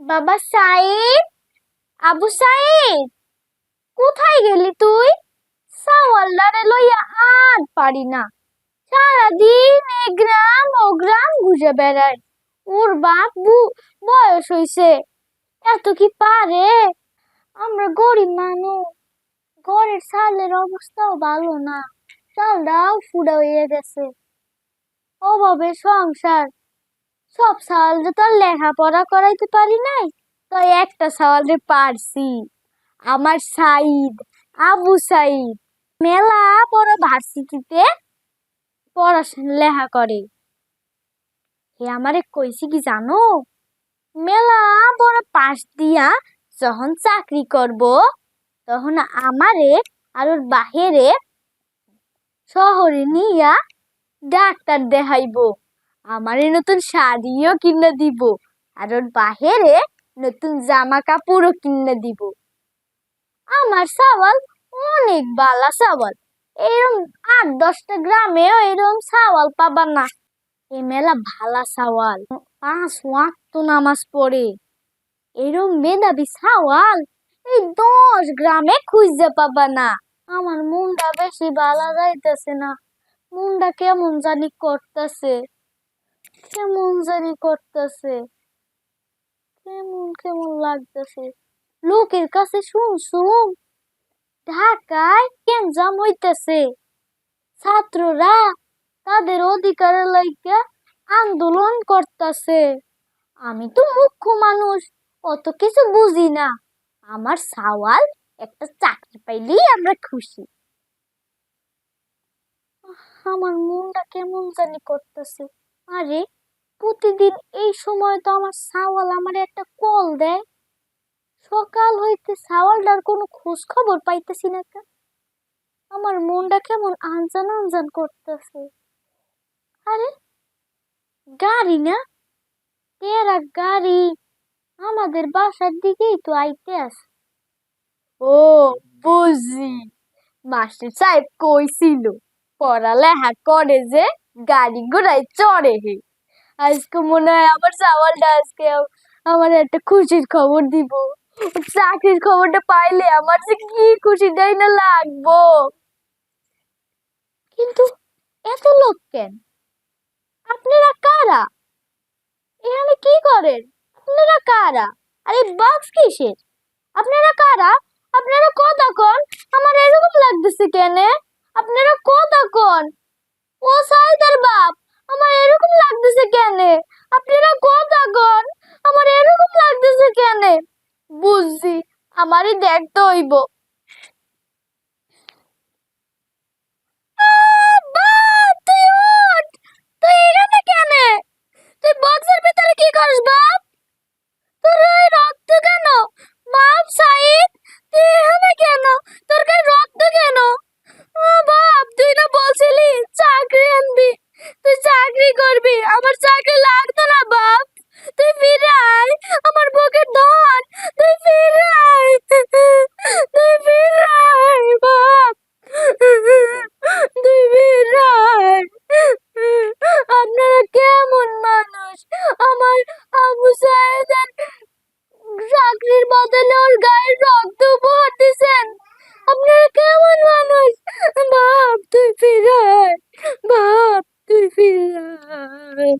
বাবা সাইদ? আবু সাইদ, কোথায় গেলি তুই? সাওয়াল্লারে লইয়া আর পারি না। সারাদিন এ গ্রাম ও গ্রাম ঘুরে বেড়ায়। ওর বাপ বয়স হইছে। এত কি পারে? আমরা গরিব মানুষ। ঘরের চালের অবস্থাও ভালো না। চালটাও ফুড়া হয়ে গেছে। অভাবে সংসার সব সাল তো আর লেখাপড়া করাইতে পারি নাই, তাই একটা সওয়ালে পারছি। আমার সাইদ, আবু সাইদ, মেলা বড় ভার্সিটিতে পড়াশোনা, লেখা করে। হে আমারে কইছি কি জানো? মেলা বড় পাশ দিয়া যখন চাকরি করব, তখন আমারে আর ওর বাহিরে শহরে নিয়া ডাক্তার দেখাইবো। আমারে নতুন শাড়িও কিনে দিব। আর ওর বাহিরে নতুন জামা কাপড়ও কিনে দিব। আমার সাওয়াল অনেক বালা সাওয়াল। এরম আট দশটা গ্রামেও এরম সাওয়াল পাবা না। এ মেলা ভালা সাওয়াল। পাঁচ ওয়াক্ত নামাজ পড়ে। এরম মেধাবী সাওয়াল এই দশ গ্রামে খুঁজতে পাবা না। আমার মনটা বেশি ভালো যাইতেছে না। মনটা কেমন জানি করতেছে। কেমন জানি করতেছে। কেমন কেমন লাগতেছে। লোকের কাছে শুন শুন। ঢাকায় কেনজাম হইতেছে? ছাত্ররা তাদের অধিকারের লাইগা আন্দোলন করতেছে। আমি তো মুখ্য মানুষ, অত কিছু বুঝি না। আমার সাওয়াল, একটা চাকরি পাইলেই আমরা খুশি। আমার মনটা কেমন জানি করতেছে। আরে, প্রতিদিন এই সময় তো আমার সাওয়াল আমার একটা কল দেয়। সকাল হইতে সাওয়ালটার কোনো খোঁজ খবর পাইতেছি না কেন আমার মনটা কেমন আনজান আনজান করতেছে। আরে, গাড়ি না? তেরা গাড়ি আমাদের বাসার দিকেই তো আইতে আছে। ও, বুঝি। মাস্টার সাহেব কইছিল, পড়ালেখা করে যে গাড়ি ঘোড়ায় চড়ে হে। আজকে মনে হয় আমার চাওয়ালটা আজকে আমার একটা খুশির খবর দিব। চাকরির খবরটা পাইলে আমার যে কি খুশিটাই না লাগবো? কিন্তু এত লোক কেন? আপনারা কারা? এখানে কি করেন? আপনারা কারা? আরে বক্স কিসের? আপনারা কারা? আপনারা কথা কন। আমার এরকম লাগতেছে কেনে? আপনারা কথা কন। ও সাইদার বাপ, আমার এরকম লাগতেছে কেনে? আপনারা কথা কন আমার এরকম লাগতেছে কেনে? বুঝছি, আমারই দেখতে হইব। কেন? তোর গায়ে রক্ত কেন? বদলে ওর গায়ে রক্ত উপহার দিছেন আপনারা কেমন মানুষ? বাপ, তুই ফিরায়। বাপ, তুই ফিরায়।